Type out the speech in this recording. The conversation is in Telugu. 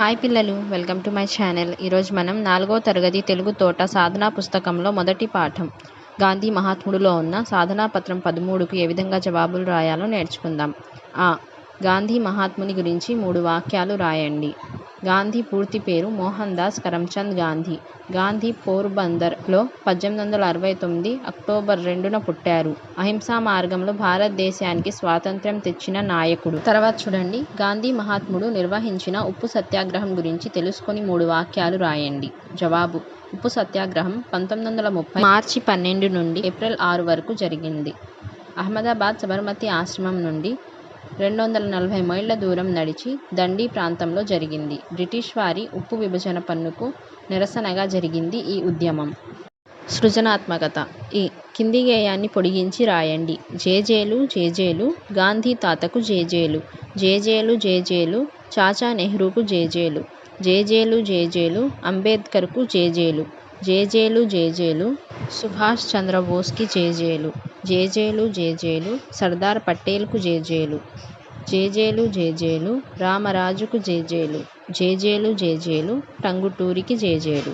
హాయ్ పిల్లలు వెల్కమ్ టు మై ఛానల్. ఈరోజు మనం నాలుగో తరగతి తెలుగు తోట సాధనా పుస్తకంలో మొదటి పాఠం. గాంధీ మహాత్ముడులో ఉన్న సాధనా పత్రం పదమూడుకు ఏ విధంగా జవాబులు రాయాలో నేర్చుకుందాం. ఆ. గాంధీ మహాత్ముని గురించి మూడు వాక్యాలు రాయండి. గాంధీ పూర్తి పేరు మోహన్ దాస్ కరమ్చంద్ గాంధీ. గాంధీ పోర్బందర్లో పద్దెనిమిది వందల అరవై తొమ్మిది అక్టోబర్ రెండున పుట్టారు. అహింసా మార్గంలో భారతదేశానికి స్వాతంత్ర్యం తెచ్చిన నాయకుడు. తర్వాత చూడండి. గాంధీ మహాత్ముడు నిర్వహించిన ఉప్పు సత్యాగ్రహం గురించి తెలుసుకొని మూడు వాక్యాలు రాయండి. జవాబు. ఉప్పు సత్యాగ్రహం పంతొమ్మిది వందల ముప్పై మార్చి పన్నెండు నుండి ఏప్రిల్ ఆరు వరకు జరిగింది. అహ్మదాబాద్ సబర్మతి ఆశ్రమం నుండి రెండు వందల నలభై మైళ్ళ దూరం నడిచి దండి ప్రాంతంలో జరిగింది బ్రిటిష్ వారి ఉప్పు విభజన పన్నుకు నిరసనగా జరిగింది ఈ ఉద్యమం సృజనాత్మకత ఈ కింది గేయాన్ని పొడిగించి రాయండి జేజేలు జేజేలు గాంధీ తాతకు జేజేలు జేజేలు జేజేలు చాచా నెహ్రూకు జేజేలు జేజేలు జేజేలు అంబేద్కర్కు జేజేలు జేజేలు జేజేలు సుభాష్ చంద్రబోస్కి జేజేలు జేజేలు జేజేలు సర్దార్ పటేల్కు జేజేలు జేజేలు జేజేలు రామరాజుకు జేజేలు జేజేలు జేజేలు టంగుటూరికి జేజేలు.